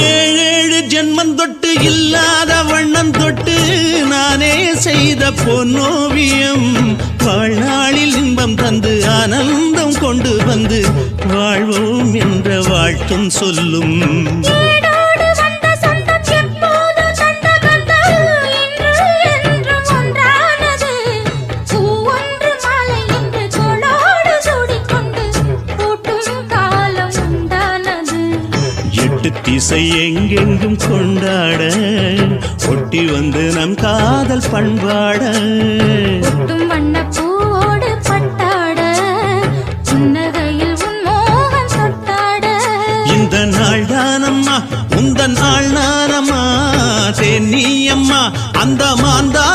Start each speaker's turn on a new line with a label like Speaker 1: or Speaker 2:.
Speaker 1: ஏழேழு ஜென்மம் தொட்டு இல்லாத வண்ணம் தொட்டு நானே செய்த பொன்னோவியம். வாழ்நாளில் இன்பம் தந்து ஆனந்தம் கொண்டு வந்து வாழ்வோம் என்ற வாழ்த்தும் சொல்லும். எட்டு திசை எங்கெங்கும் கொண்டாட ஒட்டி வந்து நம் காதல் பண்பாட. இந்த நாள் தானம்மா உந்த நாள் நானம்மா தென்னியம்மா அந்த மாந்தா